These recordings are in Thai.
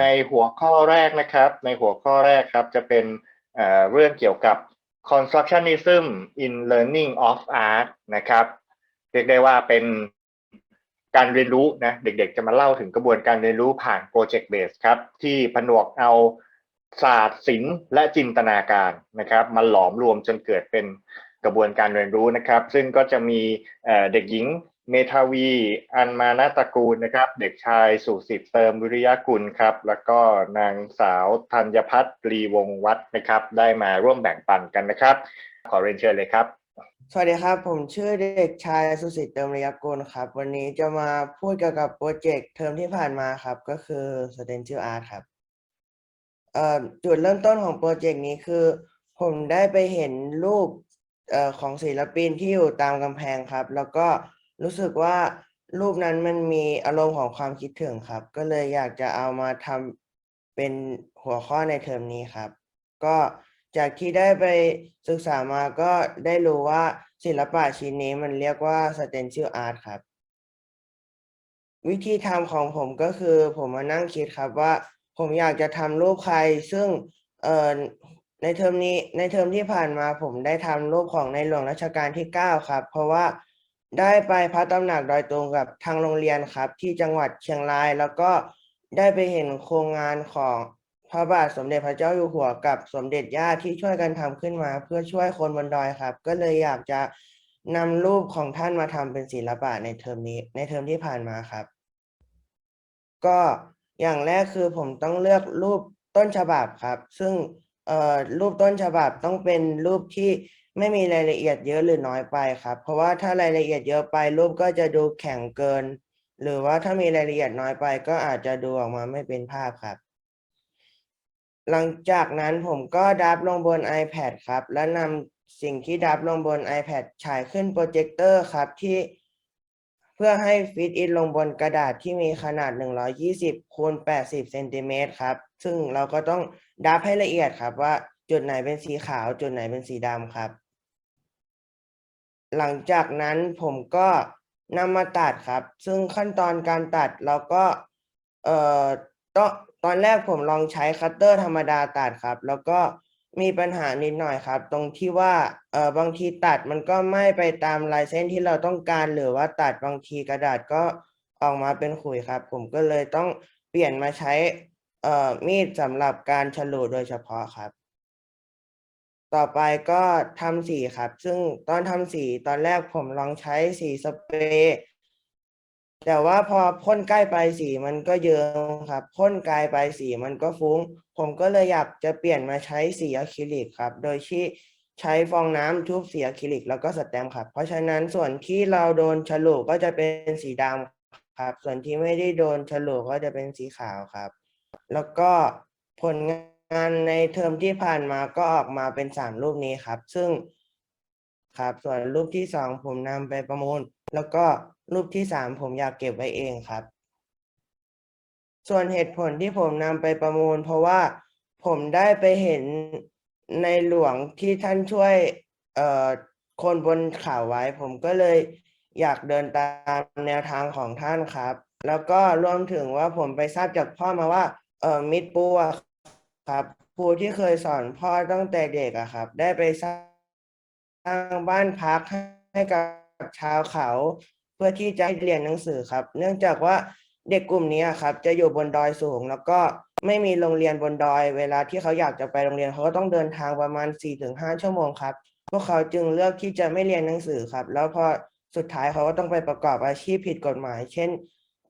ในหัวข้อแรกนะครับ ในหัวข้อแรกครับจะเป็นเรื่องเกี่ยวกับ constructionism in learning of art นะครับ เรียกได้ว่าเป็นการเรียนรู้นะเด็กๆจะมาเล่าถึงกระบวนการเรียนรู้ผ่าน project base ครับ ที่ผนวกเอาศาสตร์ศิลป์และจินตนาการนะครับ มาหลอมรวมจนเกิดเป็นกระบวนการเรียนรู้นะครับ ซึ่งก็จะมีเด็กหญิง เมทาวี อันมานาตระกูลนะครับ เด็กชายสุสิทธิ์เติมวิริยากุลครับ แล้วก็นางสาวธัญพัฒน์รีวงวัฒน์นะครับ ได้มาร่วมแบ่งปันกันนะครับ ขอเรียนเชิญเลยครับ สวัสดีครับ ผมชื่อเด็กชายสุสิทธิ์เติมระยกุลครับ วันนี้จะมาพูดเกี่ยวกับโปรเจกต์เทอมที่ผ่านมาครับ ก็คือ Studential Art ครับเอ่อจุดเริ่มต้นของโปรเจกต์นี้คือ ผมได้ไปเห็นรูปเอ่อของศิลปินที่อยู่ตามกำแพงครับ แล้วก็ รู้สึกว่ารูปนั้นมันมีอารมณ์ของความคิดถึงครับ ก็เลยอยากจะเอามาทำเป็นหัวข้อในเทอมนี้ครับ ก็จากที่ได้ไปศึกษามาก็ได้รู้ว่าศิลปะชิ้นนี้มันเรียกว่า stencil art ครับ วิธีทำของผมก็คือผมมานั่งคิดครับว่าผมอยากจะทำรูปใคร ซึ่งเอ่อในเทอมนี้ในเทอมที่ผ่านมาผมได้ทำรูปของในหลวงรัชกาลที่เก้าครับ เพราะว่า ได้ไปพระตำหนักดอยตุงกับทางโรงเรียนครับ ที่จังหวัดเชียงราย แล้วก็ได้ไปเห็นโครงงานของพระบาทสมเด็จพระเจ้าอยู่หัวกับสมเด็จย่าที่ช่วยกันทำขึ้นมา เพื่อช่วยคนบนดอยครับ ก็เลยอยากจะนำรูปของท่านมาทำเป็นศิลปะในเทอมนี้ ในเทอมที่ผ่านมาครับ ก็อย่างแรกคือผมต้องเลือกรูปต้นฉบับครับ ซึ่งรูปต้นฉบับต้องเป็นรูปที่ ไม่มีรายละเอียดเยอะหรือน้อยไปครับ เพราะว่าถ้ารายละเอียดเยอะไปรูปก็จะดูแข็งเกิน หรือว่าถ้ามีรายละเอียดน้อยไป ก็อาจจะดูออกมาไม่เป็นภาพครับ หลังจากนั้นผมก็ดับลงบน iPad ครับ และนำสิ่งที่ดับลงบน iPad ฉายขึ้นโปรเจคเตอร์ครับที่เพื่อให้ฟิตอินลงบนกระดาษที่มีขนาด 120คูณ80เซนติเมตรครับ ซึ่งเราก็ต้องดับให้ละเอียดครับว่าจุดไหนเป็นสีขาว จุดไหนเป็นสีดำครับ หลังจากนั้นผมก็นำมาตัดครับ ซึ่งขั้นตอนการตัดเราก็เอ่อตอนตอนแรกผมลองใช้คัตเตอร์ธรรมดาตัดครับ แล้วก็มีปัญหานิดหน่อยครับ ตรงที่ว่าเอ่อบางทีตัดมันก็ไม่ไปตามลายเส้นที่เราต้องการหรือว่าตัดบางทีกระดาษก็ออกมาเป็นขุยครับ ผมก็เลยต้องเปลี่ยนมาใช้เอ่อมีดสำหรับการฉลุโดยเฉพาะครับ ต่อไปก็ทำสีครับ ซึ่งตอนทำสีตอนแรกผมลองใช้สีสเปรย์แต่ว่าพอพ่นใกล้ปลายสีมันก็เยิ้มครับพ่นไกลปลายสีมันก็ฟุ้ง ผมก็เลยอยากจะเปลี่ยนมาใช้สีอะคริลิกครับ โดยที่ใช้ฟองน้ำทุบสีอะคริลิกแล้วก็สแตมป์ครับ เพราะฉะนั้นส่วนที่เราโดนฉลุก็จะเป็นสีดำครับ ส่วนที่ไม่ได้โดนฉลุก็จะเป็นสีขาวครับ แล้วก็ผลงาน งานในเทอมที่ผ่านมาก็ออกมาเป็นสามรูปนี้ครับ ซึ่งครับ ส่วนรูปที่สองผมนำไปประมูล แล้วก็รูปที่สามผมอยากเก็บไว้เองครับ ส่วนเหตุผลที่ผมนำไปประมูล เพราะว่าผมได้ไปเห็นในหลวงที่ท่านช่วยเอ่อคนบนเขาไว้ ผมก็เลยอยากเดินตามแนวทางของท่านครับ แล้วก็รวมถึงว่าผมไปทราบจากพ่อมาว่าเอ่อมิตรปูอะ ครับครูที่เคยสอนพ่อตั้งแต่เด็กอะครับ ได้ไปสร้างบ้านพักให้กับชาวเขา เพื่อที่จะให้เรียนหนังสือครับ เนื่องจากว่าเด็กกลุ่มนี้อะครับ จะอยู่บนดอยสูง แล้วก็ไม่มีโรงเรียนบนดอย เวลาที่เขาอยากจะไปโรงเรียนเขาก็ต้องเดินทางประมาณ 4-5ถึงห้าชั่วโมงครับ พวกเขาจึงเลือกที่จะไม่เรียนหนังสือครับ แล้วพอสุดท้ายเขาก็ต้องไปประกอบอาชีพผิดกฎหมาย เช่น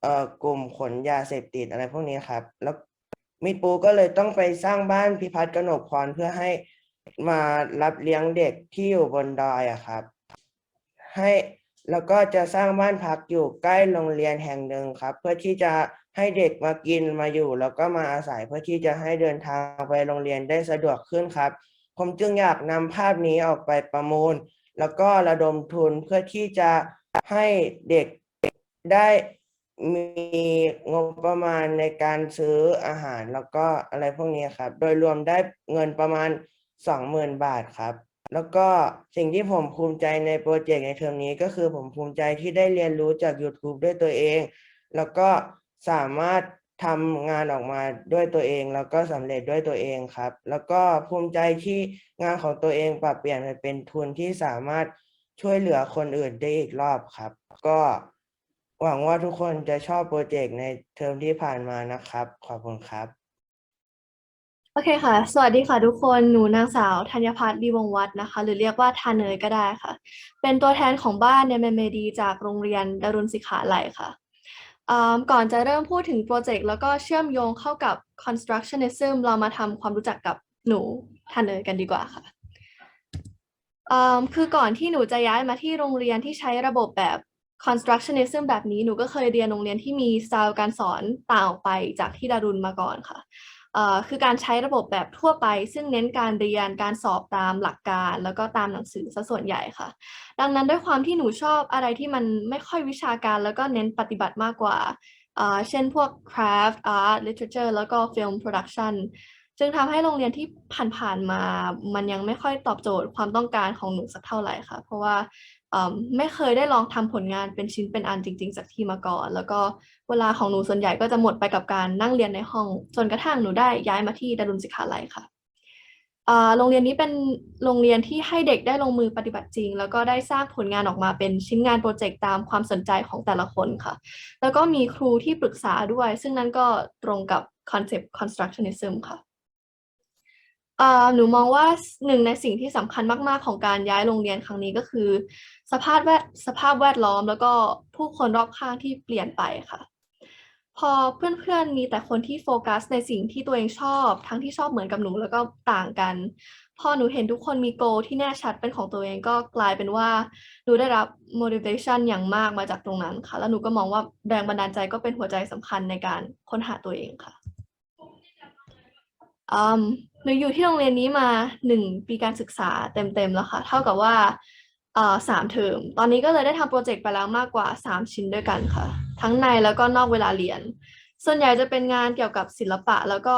เอ่อกลุ่มขนยาเสพติดอะไรพวกนี้ครับ แล้ว มิตรปูก็เลยต้องไปสร้างบ้านพิพัฒน์กนกพรเพื่อให้มารับเลี้ยงเด็กที่อยู่บนดอยอะครับ ให้แล้วก็จะสร้างบ้านพักอยู่ใกล้โรงเรียนแห่งหนึ่งครับ เพื่อที่จะให้เด็กมากินมาอยู่ แล้วก็มาอาศัยเพื่อที่จะให้เดินทางไปโรงเรียนได้สะดวกขึ้นครับ ผมจึงอยากนำภาพนี้ออกไปประมูล แล้วก็ระดมทุนเพื่อที่จะให้เด็กได้ มีงบประมาณในการซื้ออาหารแล้วก็อะไรพวกนี้ครับ โดยรวมได้เงินประมาณสองหมื่นบาทครับ แล้วก็สิ่งที่ผมภูมิใจในโปรเจกต์ในเทอมนี้ก็คือผมภูมิใจที่ได้เรียนรู้จาก YouTube ด้วยตัวเอง แล้วก็สามารถทำงานออกมาด้วยตัวเอง แล้วก็สำเร็จด้วยตัวเองครับ แล้วก็ภูมิใจที่งานของตัวเองปรับเปลี่ยนไปเป็นทุนที่สามารถช่วยเหลือคนอื่นได้อีกรอบครับ ก็ หวังว่าทุกคนจะชอบโปรเจกต์ในเทอมที่ผ่านมานะครับ ขอบคุณครับ โอเคค่ะ สวัสดีค่ะทุกคน หนูนางสาวธัญพัฒน์ดีวงวัฒน์นะคะ หรือเรียกว่าทานเนยก็ได้ค่ะ เป็นตัวแทนของบ้านในเมเมดี จากโรงเรียนดารุณศิขาลัยค่ะอ่าก่อนจะเริ่มพูดถึงโปรเจกต์แล้วก็เชื่อมโยงเข้ากับ constructionism เรามาทำความรู้จักกับหนูทานเนยกันดีกว่าค่ะอ่าคือก่อนที่หนูจะย้ายมาที่โรงเรียนที่ใช้ระบบแบบ constructionism แบบนี้หนูก็เคยเรียนโรงเรียนที่มีสไตล์การสอนต่างออกไปจากที่ดารุณมาก่อนค่ะเอ่อคือการใช้ระบบแบบทั่วไป ซึ่งเน้นการเรียนการสอบตามหลักการ แล้วก็ตามหนังสือซะส่วนใหญ่ค่ะ ดังนั้นด้วยความที่หนูชอบอะไรที่มันไม่ค่อยวิชาการ แล้วก็เน้นปฏิบัติมากกว่าเอ่อเช่นพวก craft art literature แล้วก็ film production จึงทำให้โรงเรียนที่ผ่านๆมา มันยังไม่ค่อยตอบโจทย์ความต้องการของหนูสักเท่าไหร่ค่ะ เพราะว่า ไม่เคยได้ลองทำผลงานเป็นชิ้นเป็นอันจริง ๆ จากที่มาก่อน แล้วก็เวลาของหนูส่วนใหญ่ก็จะหมดไปกับการนั่งเรียนในห้อง จนกระทั่งหนูได้ย้ายมาที่ดารุณศิขาลัยค่ะโรงเรียนนี้เป็นโรงเรียนที่ให้เด็กได้ลงมือปฏิบัติจริง แล้วก็ได้สร้างผลงานออกมาเป็นชิ้นงานโปรเจกต์ตามความสนใจของแต่ละคนค่ะ แล้วก็มีครูที่ปรึกษาด้วย ซึ่งนั่นก็ตรงกับคอนเซปต์ constructionism ค่ะ อ่าหนูมองว่าหนึ่งในสิ่งที่สำคัญมาก ๆ ของการย้ายโรงเรียนครั้งนี้ก็คือ สภาพแวดสภาพแวดล้อมแล้วก็ผู้คนรอบข้างที่เปลี่ยนไปค่ะ พอเพื่อนๆมีแต่คนที่โฟกัสในสิ่งที่ตัวเองชอบ ทั้งที่ชอบเหมือนกับหนูแล้วก็ต่างกัน พอหนูเห็นทุกคนมีโกที่แน่ชัดเป็นของตัวเองก็กลายเป็นว่าหนูได้รับ motivation อย่างมากมาจากตรงนั้นค่ะ แล้วหนูก็มองว่าแรงบันดาลใจก็เป็นหัวใจสำคัญในการค้นหาตัวเองค่ะอืม หนูอยู่ที่โรงเรียนนี้มาหนึ่งปีการศึกษาเต็มๆแล้วค่ะ เท่ากับว่าสามเทอม ตอนนี้ก็เลยได้ทำโปรเจกต์ไปแล้วมากกว่าสามชิ้นด้วยกันค่ะ ทั้งในแล้วก็นอกเวลาเรียน ส่วนใหญ่จะเป็นงานเกี่ยวกับศิลปะ แล้วก็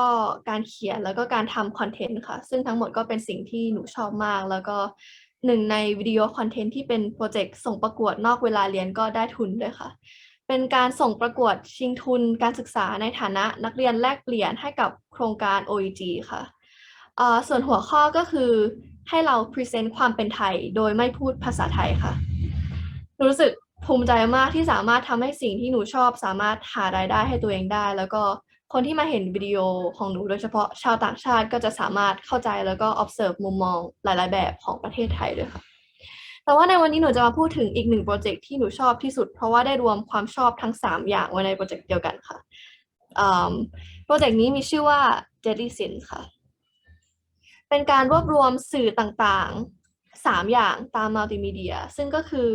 การเขียนแล้วก็การทำคอนเทนต์ค่ะ ซึ่งทั้งหมดก็เป็นสิ่งที่หนูชอบมาก แล้วก็หนึ่งในวิดีโอคอนเทนต์ที่เป็นโปรเจกต์ส่งประกวดนอกเวลาเรียนก็ได้ทุนด้วยค่ะ เป็นการส่งประกวดชิงทุนการศึกษาในฐานะนักเรียนแลกเปลี่ยนให้กับโครงการ OEG ค่ะ ส่วนหัวข้อก็คือให้เราพรีเซนต์ความเป็นไทย โดยไม่พูดภาษาไทยค่ะ รู้สึกภูมิใจมากที่สามารถทำให้สิ่งที่หนูชอบ สามารถหารายได้ให้ตัวเองได้ แล้วก็คนที่มาเห็นวิดีโอของหนูโดยเฉพาะชาวต่างชาติก็จะสามารถเข้าใจแล้วก็ observe มุมมองหลาย ๆ แบบของประเทศไทยด้วยค่ะ แต่ว่าในวันนี้หนูจะมาพูดถึงอีกหนึ่งโปรเจกต์ที่หนูชอบที่สุด เพราะว่าได้รวมความชอบทั้ง 3 อย่างไว้ในโปรเจกต์เดียวกันค่ะโปรเจกต์นี้มีชื่อว่า Deadly Sins ค่ะ เป็นการรวบรวมสื่อต่างๆ 3 อย่างตามมัลติมีเดีย ซึ่งก็คือ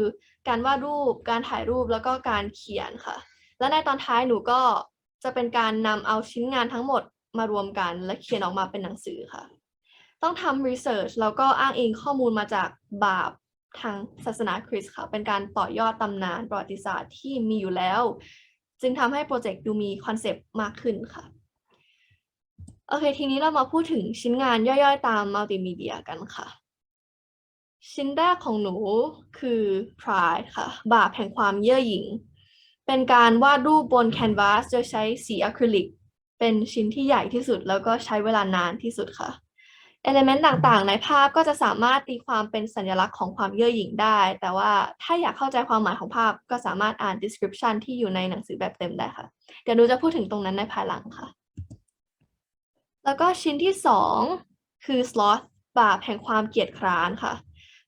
การวาดรูป การถ่ายรูปแล้วก็การเขียนค่ะ และในตอนท้ายหนูก็จะเป็นการนำเอาชิ้นงานทั้งหมดมารวมกัน และเขียนออกมาเป็นหนังสือค่ะ ต้องทำรีเสิร์ชแล้วก็อ้างอิงข้อมูลมาจากบาปทางศาสนาคริสต์ค่ะ เป็นการต่อยอดตำนานประวัติศาสตร์ที่มีอยู่แล้ว จึงทำให้โปรเจกต์ดูมีคอนเซปต์มากขึ้นค่ะ โอเค ทีนี้เรามาพูดถึงชิ้นงานย่อยๆ ตามมัลติมีเดียกันค่ะ ชิ้นแรกของหนูคือ Pride ค่ะ บาปแห่งความเย่อหยิ่ง เป็นการวาดรูปบนแคนวาสโดยใช้สีอะคริลิก เป็นชิ้นที่ใหญ่ที่สุดแล้วก็ใช้เวลานานที่สุดค่ะเอลเมนต์ต่างๆ ในภาพก็จะสามารถตีความเป็นสัญลักษณ์ของความเย่อหยิ่งได้ แต่ว่าถ้าอยากเข้าใจความหมายของภาพก็สามารถอ่าน description ที่อยู่ในหนังสือแบบเต็มได้ค่ะ เดี๋ยวหนูจะพูดถึงตรงนั้นในภายหลังค่ะ แล้วก็ชิ้นที่สองคือ sloth บาปแห่งความเกียจคร้านค่ะ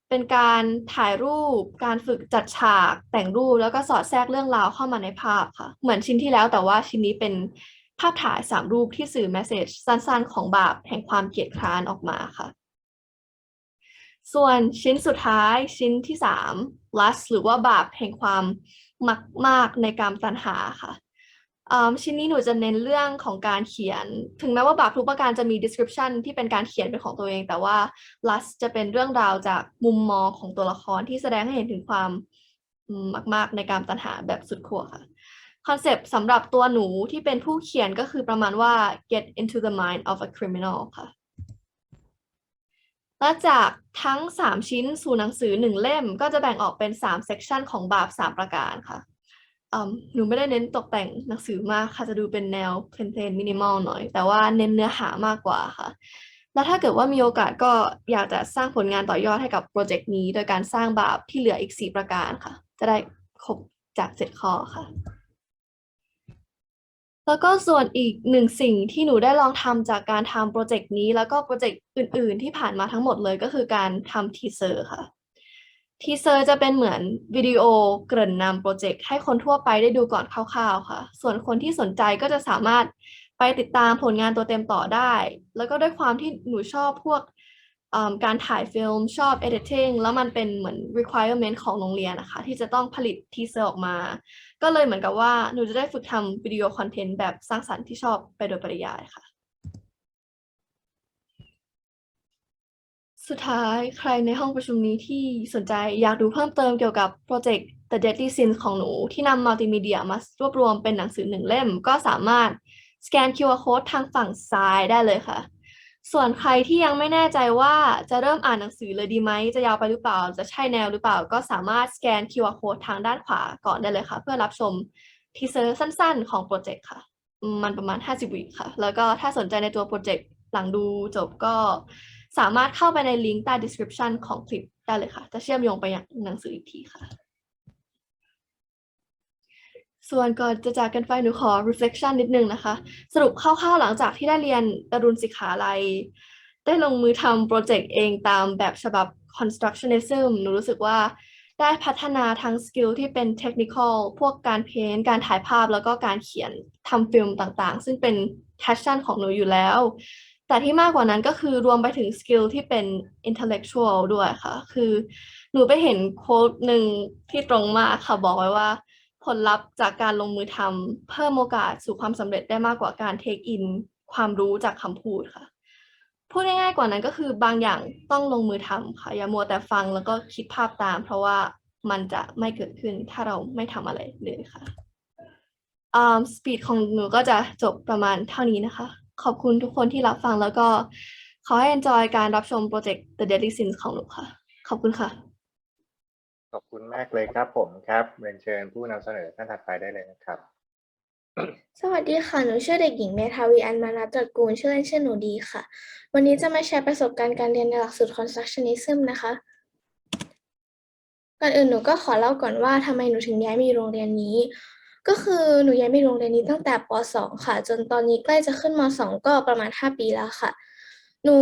เป็นการถ่ายรูป การฝึกจัดฉาก แต่งรูป แล้วก็สอดแทรกเรื่องราวเข้ามาในภาพค่ะ เหมือนชิ้นที่แล้วแต่ว่าชิ้นนี้เป็นภาพถ่ายสามรูปที่สื่อแมสเซจสั้นๆ ของบาปแห่งความเกียจคร้านออกมาค่ะ ส่วนชิ้นสุดท้ายชิ้นที่สาม lust หรือว่าบาปแห่งความมักมากในการตัณหาค่ะ ชิ้นนี้หนูจะเน้นเรื่องของการเขียน ถึงแม้ว่าบาปทุกประการจะมี description ที่เป็นการเขียนเป็นของตัวเอง แต่ว่า lust จะเป็นเรื่องราวจากมุมมองของตัวละครที่แสดงให้เห็นถึงความมากๆในการตัณหาแบบสุดขั้วค่ะคอนเซปต์สำหรับตัวหนูที่เป็นผู้เขียนก็คือประมาณว่า get into the mind of a criminal ค่ะและจากทั้ง 3 ชิ้นสู่หนังสือ 1 เล่มก็จะแบ่งออกเป็น 3 section ของบาป 3 ประการค่ะ หนูไม่ได้เน้นตกแต่งหนังสือมากค่ะจะดูเป็นแนวเพลนเพลนมินิมอลหน่อย แต่ว่าเน้นเนื้อหามากกว่าค่ะ แล้วถ้าเกิดว่ามีโอกาสก็อยากจะสร้างผลงานต่อยอดให้กับโปรเจกต์นี้ โดยการสร้างแบบที่เหลืออีก 4 ประการค่ะ จะได้ครบจาก7ข้อค่ะ แล้วก็ส่วนอีกหนึ่งสิ่งที่หนูได้ลองทำจากการทำโปรเจกต์นี้ แล้วก็โปรเจกต์อื่น ๆ ที่ผ่านมาทั้งหมดเลยก็คือการทำทีเซอร์ค่ะ ทีเซอร์จะเป็นเหมือนวิดีโอเกริ่นนำโปรเจกต์ให้คนทั่วไปได้ดูก่อนคร่าวๆค่ะ ส่วนคนที่สนใจก็จะสามารถไปติดตามผลงานตัวเต็มต่อได้ แล้วก็ด้วยความที่หนูชอบพวกการถ่ายฟิล์มชอบ editing แล้วมันเป็นเหมือน requirement ของโรงเรียนนะคะ ที่จะต้องผลิตทีเซอร์ออกมา ก็เลยเหมือนกับว่าหนูจะได้ฝึกทำวิดีโอคอนเทนต์แบบสร้างสรรค์ที่ชอบไปโดยปริยายค่ะ สุดท้ายใครในห้องประชุมนี้ที่สนใจอยากดูเพิ่มเติมเกี่ยวกับโปรเจกต์ The Deadly Sins ของหนูที่นำมัลติมีเดียมารวบรวมเป็นหนังสือหนึ่งเล่ม ก็สามารถสแกน QR Code ทางฝั่งซ้ายได้เลยค่ะ ส่วนใครที่ยังไม่แน่ใจว่าจะเริ่มอ่านหนังสือเลยดีไหม จะยาวไปหรือเปล่า จะใช่แนวหรือเปล่า ก็สามารถสแกน QR Code ทางด้านขวาก่อนได้เลยค่ะ เพื่อรับชมทีเซอร์สั้น ๆ ของโปรเจกต์ค่ะ มันประมาณ 50วิค่ะ แล้วก็ถ้าสนใจในตัวโปรเจกต์หลังดูจบก็ สามารถเข้าไปในลิงก์ใต้ description ของคลิปได้เลยค่ะ จะเชื่อมโยงไปยังหนังสืออีกทีค่ะ ส่วนก่อนจะจากกันไปหนูขอ reflection นิดนึงนะคะ สรุปคร่าวๆหลังจากที่ได้เรียนดารุณสิกขาลัย ได้ลงมือทำโปรเจกต์เองตามแบบฉบับ constructionism หนูรู้สึกว่าได้พัฒนาทั้งสกิลที่เป็น technical พวกการเพ้นท์การถ่ายภาพแล้วก็การเขียนทำฟิล์มต่างๆ ซึ่งเป็น passion ของหนูอยู่แล้ว แต่ที่มากกว่านั้นก็คือรวมไปถึงสกิลที่เป็น intellectual ด้วยค่ะ คือหนูไปเห็นโค้ดหนึ่งที่ตรงมากค่ะบอกไว้ว่า ผลลัพธ์จากการลงมือทำเพิ่มโอกาสสู่ความสำเร็จได้มากกว่าการ take in ความรู้จากคำพูดค่ะ พูดง่ายๆกว่านั้นก็คือบางอย่างต้องลงมือทำค่ะ อย่ามัวแต่ฟังแล้วก็คิดภาพตาม เพราะว่ามันจะไม่เกิดขึ้นถ้าเราไม่ทำอะไรเลยค่ะอ่าสปีดของหนูก็จะจบประมาณเท่านี้นะคะ ขอบคุณทุกคนที่รับฟังแล้วก็ขอให้ enjoy การรับชมโปรเจกต์ The Deadly Sins ของหนูค่ะ ขอบคุณค่ะ ขอบคุณมากเลยครับผมครับเรียนเชิญผู้นำเสนอท่านถัดไปได้เลยนะครับ สวัสดีค่ะ หนูชื่อเด็กหญิงเมธาวีอันมานัตตระกูล ชื่อเล่นชื่อหนูดีค่ะ วันนี้จะมาแชร์ประสบการณ์การเรียนในหลักสูตร Constructionism นะคะ ก่อนอื่นหนูก็ขอเล่าก่อนว่าทำไมหนูถึงย้ายมาอยู่โรงเรียนนี้ ก็คือหนูย้ายมาอยู่โรงเรียนนี้ตั้งแต่ป .2 ค่ะ จนตอนนี้ใกล้จะขึ้นม .2 ก็ประมาณ 5 ปีแล้วค่ะ หนู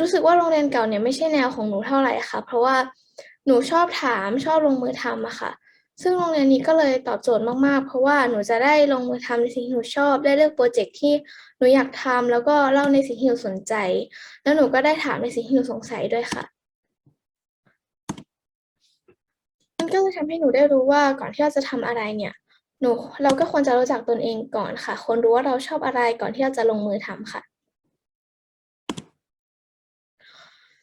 รู้สึกว่าโรงเรียนเก่าเนี่ยไม่ใช่แนวของหนูเท่าไหร่ค่ะ เพราะว่าหนูชอบถามชอบลงมือทำอะค่ะ ซึ่งโรงเรียนนี้ก็เลยตอบโจทย์มากๆ เพราะว่าหนูจะได้ลงมือทำในสิ่งที่หนูชอบได้เลือกโปรเจกต์ที่หนูอยากทำแล้วก็เล่าในสิ่งที่หนูสนใจ แล้วหนูก็ได้ถามในสิ่งที่หนูสงสัยด้วยค่ะมันก็เลยทำให้หนูได้รู้ว่าก่อนที่เราจะทำอะไรเนี่ย หนูเราก็ควรจะรู้จักตนเองก่อนค่ะควรรู้ว่าเราชอบอะไรก่อนที่เราจะลงมือทำค่ะ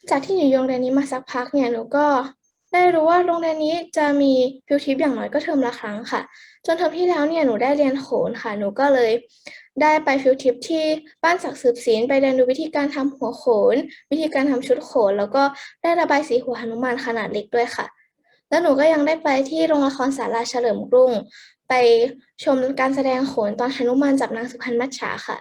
จากที่อยู่โรงเรียนนี้มาสักพักเนี่ยหนูก็ได้รู้ว่าโรงเรียนนี้จะมีฟิวทริปอย่างน้อยก็เทอมละครั้งค่ะ จนเทอมที่แล้วเนี่ยหนูได้เรียนโขนค่ะ หนูก็เลยได้ไปฟิวทริปที่บ้านศักดิ์สืบศิลป์ไปเรียนรู้วิธีการทำหัวโขน วิธีการทำชุดโขน แล้วก็ได้ระบายสีหัวหนุมานขนาดเล็กด้วยค่ะ แล้วหนูก็ยังได้ไปที่โรงละครศาลาเฉลิมกรุง ชมการแสดงโขนตอนหนุมานจับนางสุพรรณมัจฉาค่ะ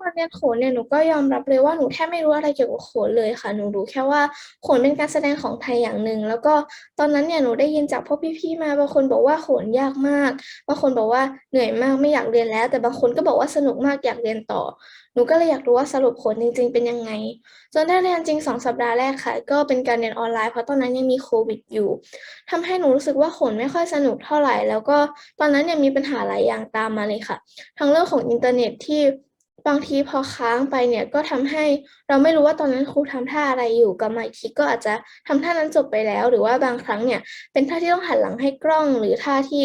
ตอนเรียนโขนเนี่ยหนูก็ยอมรับเลยว่าหนูแทบไม่รู้อะไรเกี่ยวกับโขนเลยค่ะ หนูรู้แค่ว่าโขนเป็นการแสดงของไทยอย่างหนึ่ง แล้วก็ตอนนั้นเนี่ยหนูได้ยินจากพวกพี่ๆมาบางคนบอกว่าโขนยากมาก บางคนบอกว่าเหนื่อยมากไม่อยากเรียนแล้ว แต่บางคนก็บอกว่าสนุกมากอยากเรียนต่อ หนูก็เลยอยากรู้ว่าสรุปโขนจริง ๆ เป็นยังไง จนได้เรียนจริงสองสัปดาห์แรกค่ะ ก็เป็นการเรียนออนไลน์เพราะตอนนั้นยังมีโควิดอยู่ทำให้หนูรู้สึกว่าโขนไม่ค่อยสนุกเท่าไหร่ แล้วก็ตอนนั้นเนี่ยมีปัญหาหลายอย่างตามมาเลยค่ะ ทั้งเรื่องของอินเทอร์เน็ตที่ บางทีพอค้างไปเนี่ยก็ทำให้เราไม่รู้ว่าตอนนั้นครูทำท่าอะไรอยู่กับมาอีกทีก็อาจจะทำท่านั้นจบไปแล้ว หรือว่าบางครั้งเนี่ยเป็นท่าที่ต้องหันหลังให้กล้องหรือท่าที่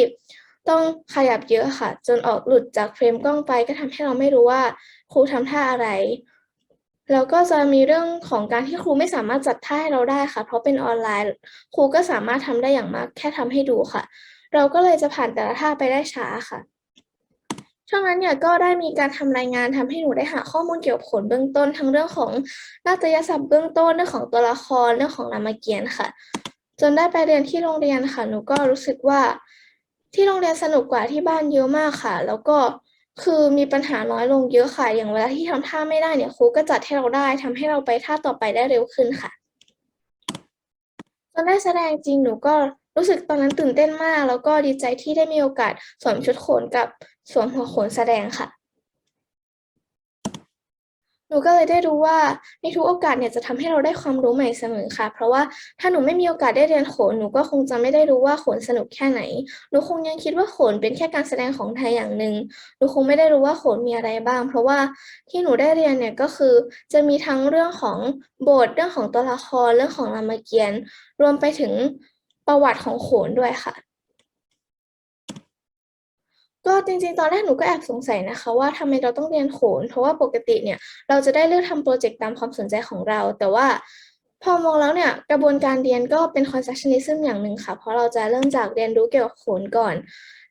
ต้องขยับเยอะค่ะ จนออกหลุดจากเฟรมกล้องไป ก็ทำให้เราไม่รู้ว่าครูทำท่าอะไรแล้วก็จะมีเรื่องของการที่ครูไม่สามารถจัดท่าให้เราได้ค่ะ เพราะเป็นออนไลน์ครูก็สามารถทำได้อย่างมาก แค่ทำให้ดูค่ะ เราก็เลยจะผ่านแต่ละท่าไปได้ช้าค่ะ ช่วงนั้นเนี่ยก็ได้มีการทำรายงานทำให้หนูได้หาข้อมูลเกี่ยวกับโขนเบื้องต้น ทั้งเรื่องของนาฏยศัพท์เบื้องต้นเรื่องของตัวละครเรื่องของรามเกียรติ์ค่ะ จนได้ไปเรียนที่โรงเรียนค่ะ หนูก็รู้สึกว่า ที่โรงเรียนสนุกกว่าที่บ้านเยอะมากค่ะ แล้วก็คือมีปัญหาน้อยลงเยอะค่ะ อย่างเวลาที่ทำท่าไม่ได้เนี่ยครูก็จัดให้เราได้ทำให้เราไปท่าต่อไปได้เร็วขึ้นค่ะตอนได้แสดงจริงหนูก็ รู้สึกตอนนั้นตื่นเต้นมาก แล้วก็ดีใจที่ได้มีโอกาสสวมชุดโขนกับสวมหัวโขนแสดงค่ะ หนูก็เลยได้รู้ว่าในทุกโอกาสเนี่ยจะทำให้เราได้ความรู้ใหม่เสมอค่ะ เพราะว่าถ้าหนูไม่มีโอกาสได้เรียนโขนหนูก็คงจะไม่ได้รู้ว่าโขนสนุกแค่ไหน หนูคงยังคิดว่าโขนเป็นแค่การแสดงของไทยอย่างหนึ่งหนูคงไม่ได้รู้ว่าโขนมีอะไรบ้าง เพราะว่าที่หนูได้เรียนเนี่ยก็คือ จะมีทั้งเรื่องของบทเรื่องของตัวละครเรื่องของรามเกียรติ์รวมไปถึง ประวัติของโขนด้วยค่ะ ก็จริงๆ ตอนแรกหนูก็แอบสงสัยนะคะ ว่าทำไมเราต้องเรียนโขน เพราะว่าปกติเนี่ย เราจะได้เลือกทำโปรเจกต์ตามความสนใจของเรา แต่ว่าพอมองแล้วเนี่ยกระบวนการเรียนก็เป็น constructionism อย่างหนึ่งค่ะ เพราะเราจะเริ่มจากเรียนรู้เกี่ยวกับโขนก่อน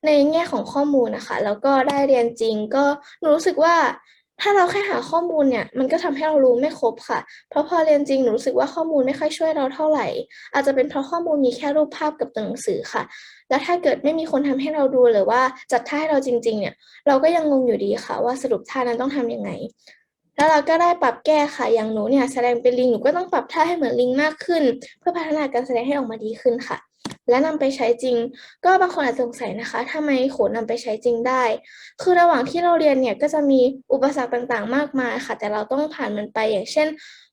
ในแง่ของข้อมูลนะคะ แล้วก็ได้เรียนจริงก็หนูรู้สึกว่า ถ้าเราแค่หาข้อมูลเนี่ยมันก็ทำให้เรารู้ไม่ครบค่ะ เพราะพอเรียนจริงหนูรู้สึกว่าข้อมูลไม่ค่อยช่วยเราเท่าไหร่ อาจจะเป็นเพราะข้อมูลมีแค่รูปภาพกับตัวหนังสือค่ะ แล้วถ้าเกิดไม่มีคนทำให้เราดูหรือว่าจัดท่าให้เราจริง ๆ เนี่ย เราก็ยังงงอยู่ดีค่ะ ว่าสรุปท่านั้นต้องทำยังไง แล้วเราก็ได้ปรับแก้ค่ะ อย่างหนูเนี่ยแสดงเป็นลิงหนูก็ต้องปรับท่าให้เหมือนลิงมากขึ้น เพื่อพัฒนาการแสดงให้ออกมาดีขึ้นค่ะ และนำไปใช้จริง ก็บางคนอาจจะสงสัยนะคะทำไมโขนนำไปใช้จริงได้ คือระหว่างที่เราเรียนเนี่ยก็จะมีอุปสรรคต่างๆ มากมายค่ะ แต่เราต้องผ่านมันไปอย่างเช่น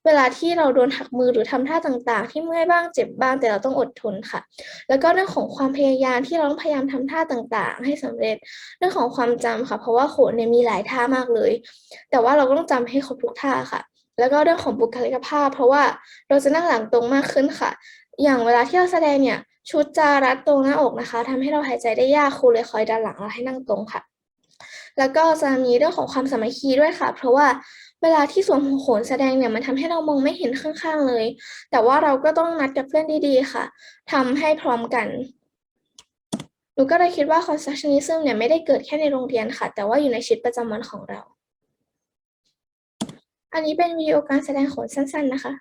เวลาที่เราโดนหักมือหรือทำท่าต่างๆ ที่เมื่อยบ้างเจ็บบ้างแต่เราต้องอดทนค่ะ แล้วก็เรื่องของความพยายามที่เราต้องพยายามทำท่าต่างๆ ให้สำเร็จเรื่องของความจำค่ะ เพราะว่าโขนเนี่ยมีหลายท่ามากเลย แต่ว่าเราก็ต้องจำให้ครบทุกท่าค่ะแล้วก็เรื่องของบุคลิกภาพ เพราะว่าเราจะนั่งหลังตรงมากขึ้นค่ะ อย่างเวลาที่เราแสดงเนี่ย ชุดจะรัดตรงหน้าอกนะคะทำให้เราหายใจได้ยากครูเลยคอยดันหลังเราให้นั่งตรงค่ะ แล้วก็จะมีเรื่องของความสามัคคีด้วยค่ะ เพราะว่าเวลาที่สวมหัวโขนแสดงเนี่ยมันทำให้เรามองไม่เห็นข้างๆเลย แต่ว่าเราก็ต้องนัดกับเพื่อนดีๆค่ะทำให้พร้อมกันหนูก็เลยคิดว่า constructionism เนี่ยไม่ได้เกิดแค่ในโรงเรียนค่ะ แต่ว่าอยู่ในชีวิตประจำวันของเรา อันนี้เป็นวิดีโอการแสดงโขนสั้น ๆ นะคะ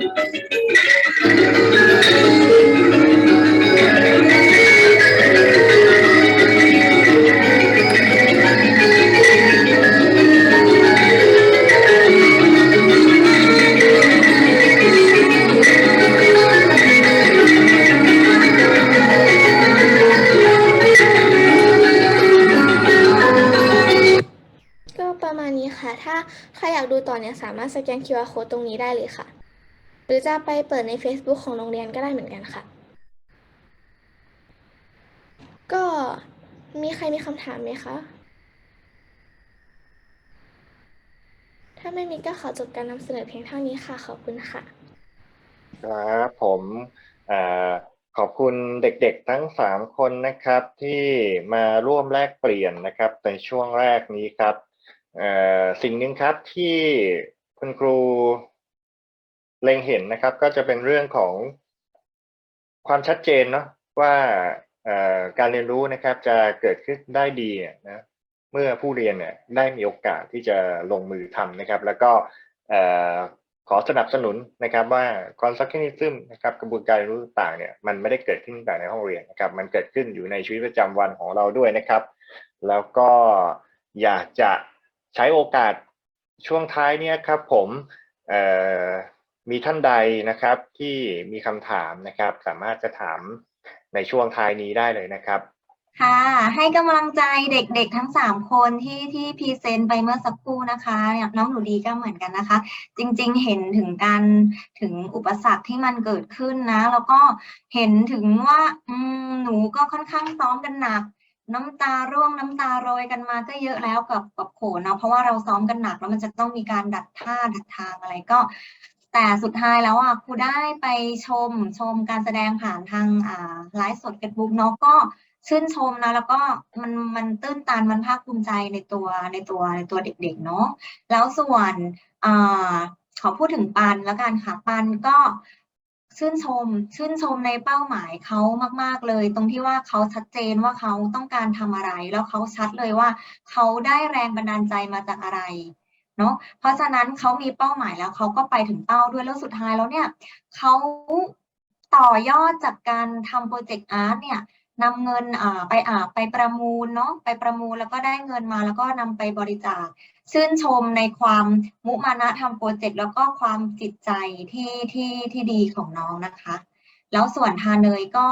ก็ประมาณนี้ค่ะ ถ้าใครอยากดูต่อเนี่ยสามารถสแกน QR code ตรงนี้ได้เลยค่ะ รือจะไปเปิดใน Facebook ของโรงเรียนก็ได้เหมือนกันค่ะ ก็มีใครมีคำถามไหมคะ ถ้าไม่มีก็ขอจบการนำเสนอเพียงเท่านี้ค่ะ ขอบคุณค่ะ ครับผมอขอบคุณเด็กๆทั้งสามคนนะครับที่มาร่วมแลกเปลี่ยนนะครับในช่วงแรกนี้ครับสิ่งหนึ่งครับที่คุณครู เล็งเห็นนะครับ ก็จะเป็นเรื่องของความชัดเจนเนาะว่าการเรียนรู้นะครับจะเกิดขึ้นได้ดีนะเมื่อผู้เรียนเนี่ยได้มีโอกาสที่จะลงมือทำนะครับ แล้วก็ขอสนับสนุนนะครับว่า constructionism นะครับกระบวนการเรียนรู้ต่างเนี่ยมันไม่ได้เกิดขึ้นแต่ในห้องเรียนนะครับ มันเกิดขึ้นอยู่ในชีวิตประจำวันของเราด้วยนะครับ แล้วก็อยากจะใช้โอกาสช่วงท้ายเนี่ยครับผมเอ่อ มีท่านใดนะครับที่มีคำถามนะครับ สามารถจะถามในช่วงท้ายนี้ได้เลยนะครับ ค่ะ ให้กำลังใจเด็กๆทั้งสามคนที่ที่พรีเซนต์ไปเมื่อสักครู่นะคะอย่างน้องหนูดีก็เหมือนกันนะคะ จริงๆ เห็นถึงการถึงอุปสรรคที่มันเกิดขึ้นนะ แล้วก็เห็นถึงว่าหนูก็ค่อนข้างซ้อมกันหนักน้ำตาร่วงน้ำตาโรยกันมาก็เยอะแล้วกับกับโขนเนาะเพราะว่าเราซ้อมกันหนักแล้วมันจะต้องมีการดัดท่าดัดทางอะไรก็ แต่สุดท้ายแล้วอะครูได้ไปชมชมการแสดงผ่านทางอ่าไลฟ์สดเฟซบุ๊กเนาะก็ชื่นชมนะแล้วก็มันมันตื้นตันมันภาคภูมิใจในตัวในตัวในตัวเด็กๆเนาะแล้วส่วนอ่าขอพูดถึงปันแล้วกันค่ะปันก็ชื่นชม ชื่นชมในเป้าหมายเขามาก ๆ เลย ตรงที่ว่าเขาชัดเจนว่าเขาต้องการทำอะไร แล้วเขาชัดเลยว่าเขาได้แรงบันดาลใจมาจากอะไร เนาะเพราะฉะนั้นเขามีเป้าหมายแล้วเขาก็ไปถึงเป้าด้วยแล้วสุดท้ายแล้วเนี่ยเขาต่อยอดจากการทำโปรเจกต์อาร์ตเนี่ยนำเงินอ่าไปอ่าไปประมูลเนาะไปประมูลแล้วก็ได้เงินมาแล้วก็นำไปบริจาค ชื่นชมในความมุมานะทำโปรเจกต์แล้วก็ความจิตใจที่ที่ที่ดีของน้องนะคะ แล้วส่วนทาเนยก็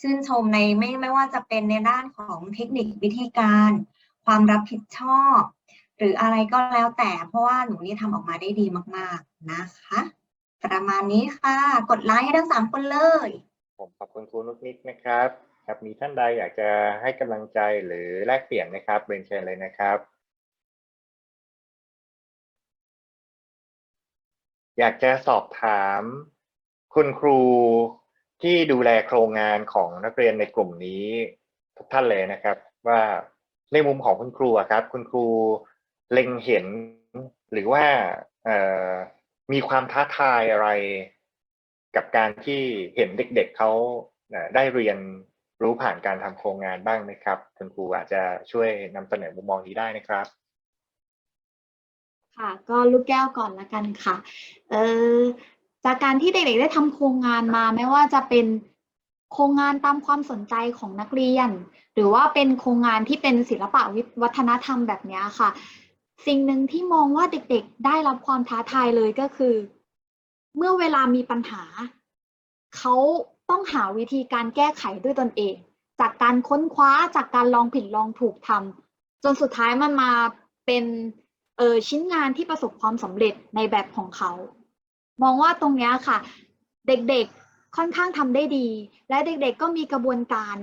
ชื่นชมในไม่ไม่ว่าจะเป็นในด้านของเทคนิควิธีการ ความรับผิดชอบ หรืออะไรก็แล้วแต่ เพราะว่าหนูนี่ทำออกมาได้ดีมาก ๆนะคะ ประมาณนี้ค่ะ กดไลค์ให้ทั้งสามคนเลย ผมขอบคุณครูนุกนิกนะครับ ครับมีท่านใดอยากจะให้กำลังใจหรือแลกเปลี่ยนนะครับเรียนเชิญเลยนะครับ อยากจะสอบถามคุณครูที่ดูแลโครงงานของนักเรียนในกลุ่มนี้ทุกท่านเลยนะครับ ว่าในมุมของคุณครูอะครับ คุณครู เล็งเห็นหรือว่ามีความท้าทายอะไร กับการที่เห็นเด็กๆเขาได้เรียนรู้ผ่านการทำโครงงานบ้างไหมครับคุณครูอาจจะช่วยนำเสนอมุมมองนี้ได้นะครับค่ะก็ลูกแก้วก่อนละกันค่ะเออจากการที่เด็กๆได้ทำโครงงานมาไม่ว่าจะเป็นโครงงานตามความสนใจของนักเรียน หรือว่าเป็นโครงงานที่เป็นศิลปะวัฒนธรรมแบบนี้ค่ะ สิ่งหนึ่งที่มองว่าเด็กๆได้รับความท้าทายเลยก็คือ เมื่อเวลามีปัญหา เขาต้องหาวิธีการแก้ไขด้วยตนเอง จากการค้นคว้าจากการลองผิดลองถูกทำจนสุดท้ายมันมาเป็นเออชิ้นงานที่ประสบความสำเร็จในแบบของเขา มองว่าตรงนี้ค่ะ เด็กๆค่อนข้างทำได้ดี และเด็กๆก็มีกระบวนการ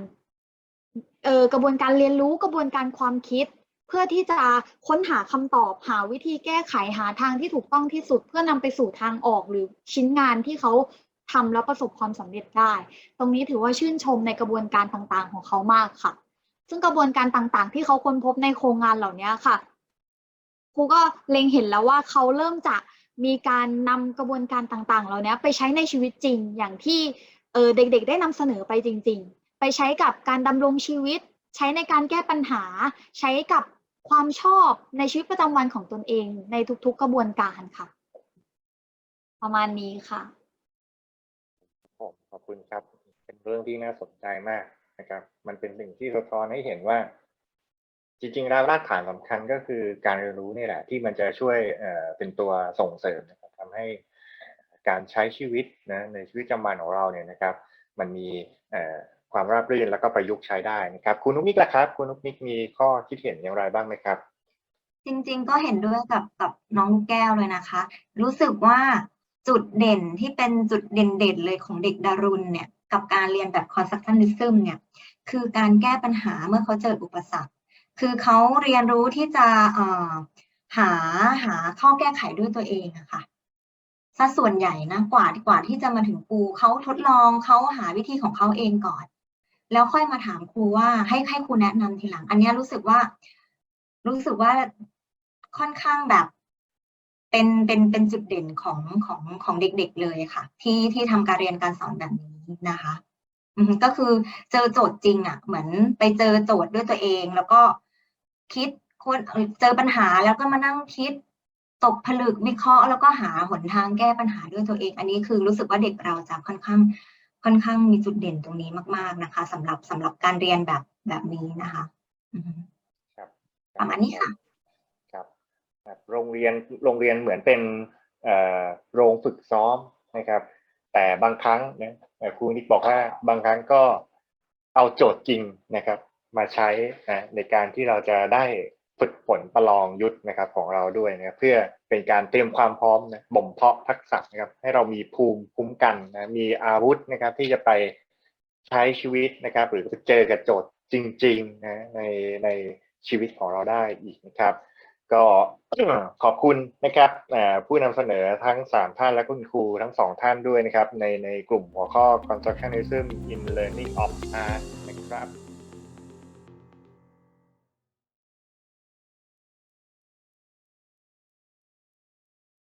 เออกระบวนการเรียนรู้กระบวนการความคิด เพื่อที่จะค้นหาคำตอบหาวิธีแก้ไขหาทางที่ถูกต้องที่สุด เพื่อนำไปสู่ทางออกหรือชิ้นงานที่เขาทำแล้วประสบความสำเร็จได้ ตรงนี้ถือว่าชื่นชมในกระบวนการต่างๆ ของเขามากค่ะ ซึ่งกระบวนการต่างๆ ที่เขาค้นพบในโครงงานเหล่านี้ค่ะครูก็เล็งเห็นแล้วว่าเขาเริ่มจะมีการนำกระบวนการต่างๆ เหล่านี้ไปใช้ในชีวิตจริงอย่างที่เเด็กๆ ได้นำเสนอไปจริง ๆ ไปใช้กับการดำรงชีวิต ใช้ในการแก้ปัญหา ใช้กับ ความชอบในชีวิตประจำวันของตนเองในทุกๆกระบวนการค่ะ ประมาณนี้ค่ะผมขอบคุณครับ เป็นเรื่องที่น่าสนใจมากนะครับ มันเป็นสิ่งที่สะท้อนให้เห็นว่า จริงๆแล้วรากฐานสำคัญก็คือการเรียนรู้นี่แหละ ที่มันจะช่วยเป็นตัวส่งเสริมนะครับทำให้การใช้ชีวิตนะในชีวิตประจำวันของเราเนี่ยนะครับ มันมี ความราบรื่นแล้วก็ประยุกต์ใช้ได้นะครับ คุณนุกนิกล่ะครับ คุณนุกนิกมีข้อคิดเห็นอย่างไรบ้างไหมครับ จริงๆ ก็เห็นด้วยกับกับน้องลูกแก้วเลยนะคะ รู้สึกว่าจุดเด่นที่เป็นจุดเด่นๆเลยของเด็กดารุณเนี่ย กับการเรียนแบบ constructionism เนี่ย คือการแก้ปัญหาเมื่อเขาเจออุปสรรค คือเขาเรียนรู้ที่จะหาหาข้อแก้ไขด้วยตัวเองอะค่ะซะส่วนใหญ่นะกว่ากว่าที่จะมาถึงครูเขาทดลองเขาหาวิธีของเขาเองก่อน แล้วค่อยมาถามครูว่าให้ให้ครูแนะนำทีหลัง อันนี้รู้สึกว่า รู้สึกว่าค่อนข้างแบบ เป็นเป็นเป็นจุดเด่นของของของเด็ก ๆเลยค่ะ ที่ที่ทำการเรียนการสอนแบบนี้นะคะก็คือเจอโจทย์จริงอะ เหมือนไปเจอโจทย์ด้วยตัวเอง แล้วก็คิดควรเอ่อเจอปัญหาแล้วก็มานั่งคิดตกผลึกวิเคราะห์แล้วก็หาหนทางแก้ปัญหาด้วยตัวเอง อันนี้คือรู้สึกว่าเด็กเราจะค่อนข้าง ค่อนข้างมีจุดเด่นตรงนี้มาก ๆนะคะสำหรับสำหรับการเรียนแบบแบบนี้นะคะอือฮึครับประมาณนี้ค่ะครับครับโรงเรียนโรงเรียนเหมือนเป็นเอ่อโรงฝึกซ้อมนะครับ แต่บางครั้งนะเอ่อครูนิกบอกว่าบางครั้งก็เอาโจทย์จริงนะครับ มาใช้นะในการที่เราจะได้ฝึกฝนประลองยุทธนะครับของเราด้วยนะครับเพื่อ เป็นการเตรียมความพร้อมนะบ่มเพาะทักษะนะครับให้เรามีภูมิคุ้มกันนะมีอาวุธนะครับที่จะไปใช้ชีวิตนะครับ หรือเจอกับโจทย์จริงๆนะในในชีวิตของเราได้อีกนะครับ ก็ขอบคุณนะครับผู้นำเสนอทั้ง 3 ท่านและคุณครูทั้ง 2 ท่านด้วยนะครับ ในในกลุ่มหัวข้อ constructionism in learning of art นะครับ